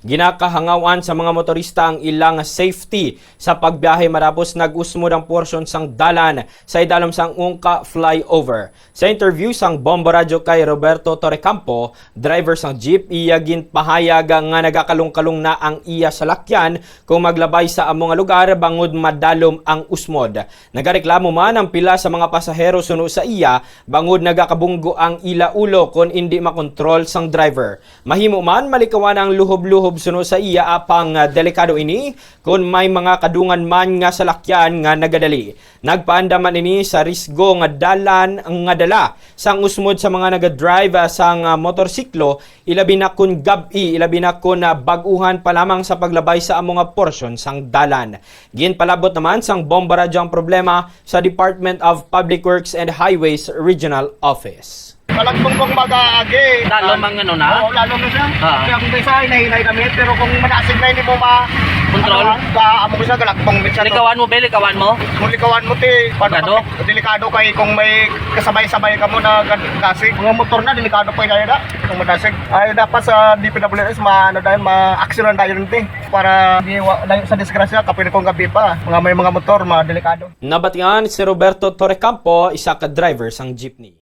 Ginakahangawan sa mga motorista ang ilang safety sa pagbiyahe marapos nag-usmod ang porsyon sang dalan sa idalom sang Ungka flyover. Sa interview sang Bombo Radio kay Roberto Torrecampo, driver sang jeep iya ginpahayag nga nagakalong-kalong na ang iya sa lakyan kung maglabay sa among lugar bangod madalom ang usmod. Nagareklamo man ang pila sa mga pasahero suno sa iya bangod nagakabunggo ang ila ulo kon hindi makontrol sang driver. Mahimo man malikawan ang luhob-luhob suno sa iya apang ah, delikado ini kung may mga kadungan man nga sa lakyan nga nagadali. Nagpaandaman ini sa risgo nga dalan nga dala sang usmod sa mga nagadrive ah, sang ah, motorsiklo ilabi na kun gabi ilabi na kun baguhan pa lamang sa paglabay sa nga porsyon sang dalan. Ginpalabot naman sang bomba radyo ang problema sa Department of Public Works and Highways Regional Office. Talagbong kong mag-aagi. Lalo mang ano na? Oo, lalo na siya. Ah. Kaya kung isa, hinahinay kami. Pero kung manasig na hindi mo ma... Control? Ano, ka, amo ko siya, galakbong minsan. to. Likawan mo, Bel, likawan mo. Kung likawan mo, ti. paano Delikado? pag- Delikado kay kung may kasabay-sabay ka mo na kasig. Mga motor na, delikado pa yun na. Kung manasig. Ay, dapat sa DPWS, ma, ano dahil, ma-action na dahil ti. Para di, wa, dahil sa disgrasya, kapag kung gabi pa. Mga may mga motor, ma, delikado. Nabatingan si Roberto Torrecampo, isa ka driver sang jeepney.